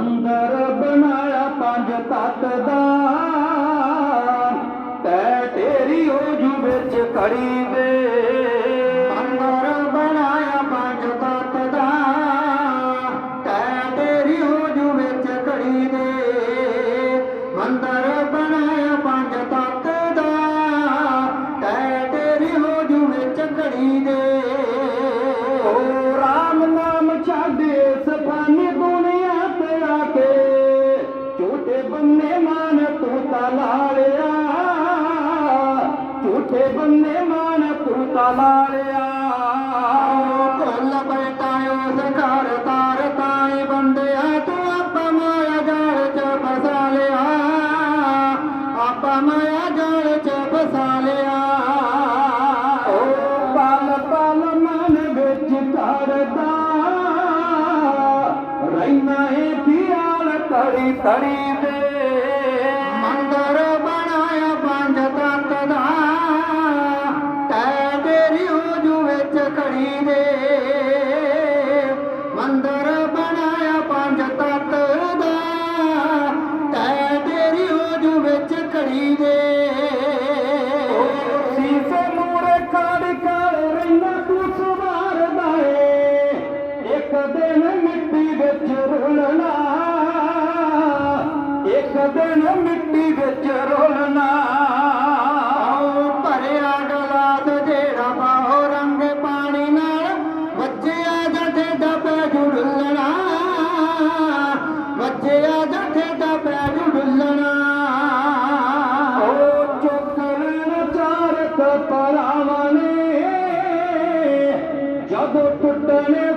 ਅੰਦਰ ਬਣਾਇਆ ਪੰਜ ਤੱਤ ਦਾ। ਤੈ ਤੇਰੀ ਹੋਜੂ ਵਿੱਚ ਖੜੀ ਦੇ ਅੰਦਰ ਬਣਾਇਆ ਪੰਜ ਤੱਤ ਦਾ। ਤੈ ਤੇਰੀ ਹੋਜੂ ਵਿੱਚ ਖੜੀ ਦੇ ਮੰਦਰ ਬਣਾਇਆ ਪੰਜ ਤੱਤ ਦਾ। ਤੈ ਤੇਰੀ ਹੋਜੂ ਵਿੱਚ ਖੜੀ ਦੇ ਝੂਠੇ ਬੰਨੇ ਮਾਨ ਤੂੰ ਤਾਂ ਲਾਲਿਆ। ਝੂਠੇ ਬੰਨੇ ਮਾਨ ਤੂੰ ਤਾਂ ਲਾਲਿਆ। ਭੁੱਲ ਬੈਠਾ ਉਸ ਘਰ ਤਾਰ ਤਾਏ ਬੰਦਿਆ ਤੂੰ ਆਪਾਂ ਮਾਇਆ ਜਾਲ ਚ ਫਸਾ ਲਿਆ। ਆਪਾਂ ਮਾਇਆ ਜਾਲ ਚ ਫਸਾ ਲਿਆ। ਓ ਪਲ ਪਲ ਮਨ ਵਿੱਚ ਕਰਦਾ ਰਹਿਣਾ ਏ ਖਿਆਲ ਤੜੀ ਤੜੀ ਦਿਨ ਮਿੱਟੀ ਵਿੱਚ ਰੁਲਣਾ। ਇੱਕ ਦਿਨ ਮਿੱਟੀ ਵਿੱਚ ਰੁਲਣਾ। ਭਰਿਆ ਗਲਾਸ ਜਿਹੜਾ ਬਾਹੋ ਰੰਗ ਪਾਣੀ ਨਾਲ ਵੱਜਿਆ ਜਠੇ ਡੱਬੇ ਜੁੜਲਣਾ ਵੱਜਿਆ ਦਾ ਡੱਬੇ ਜੁੜਲਣਾ ਓ ਚੁੱਕਣ ਚਾਰ ਪਰਾਵਾਂ ਨੇ। ਜਦੋਂ ਟੁੱਟਣੇ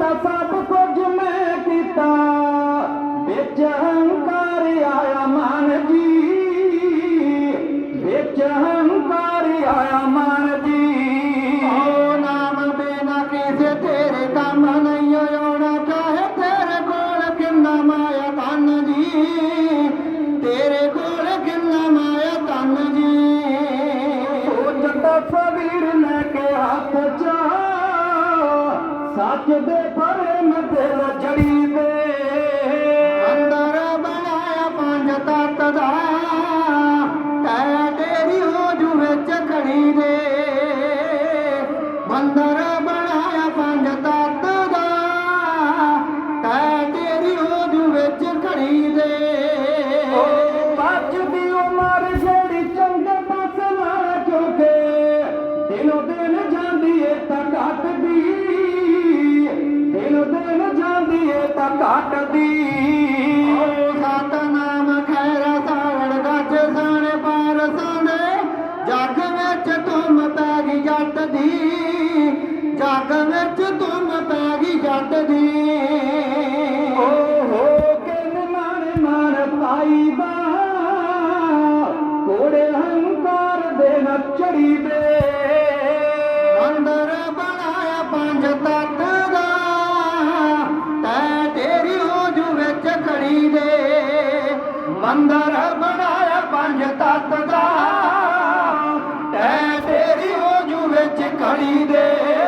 सस सज मेंंकारी आया मान जी। हंकारी आया मान जी। नाम बि न किसे तेरे कम ने तेरे कोन काया नान जी। ਜੱਟਾ ਲੈ ਕੇ ਹੱਥ ਚ। ਸੱਚ ਦੇ ਪ੍ਰੇਮ ਦਿਲ ਜੜੀ ਦੇ ਅੰਦਰ ਬਣਾਇਆ ਪੰਜ ਤੱਤ ਦਾ। ਤੈ ਤੇਰੀ ਹੋਜੂ ਵਿੱਚ ਖੜੀ ਦੇ ਮੰਦਰ ਘਟਦੀ ਦਿਨੋ ਦਿਨ ਜਾਂਦੀ ਏ ਤਾਂ ਘਟਦੀ ਓ ਸਤਨਾਮ ਖੈਰਾ ਸਾਵਣ ਗੱਜ ਸਾਣੇ ਪਾਰ ਸੰਦੇ ਜੱਗ ਵਿੱਚ ਤੁਮ ਪੈ ਗਈ ਜੱਟ ਦੀ, ਜੱਗ ਵਿੱਚ ਤੁਮ ਪੈ ਗਈ ਜੱਟ ਦੀ। ਮੰਦਰ ਬਣਾਇਆ ਪੰਜ ਤੱਤ ਦਾ। ਤੈ ਤੇਰੀ ਹੋਜੂ ਵਿੱਚ ਖੜੀ ਦੇ।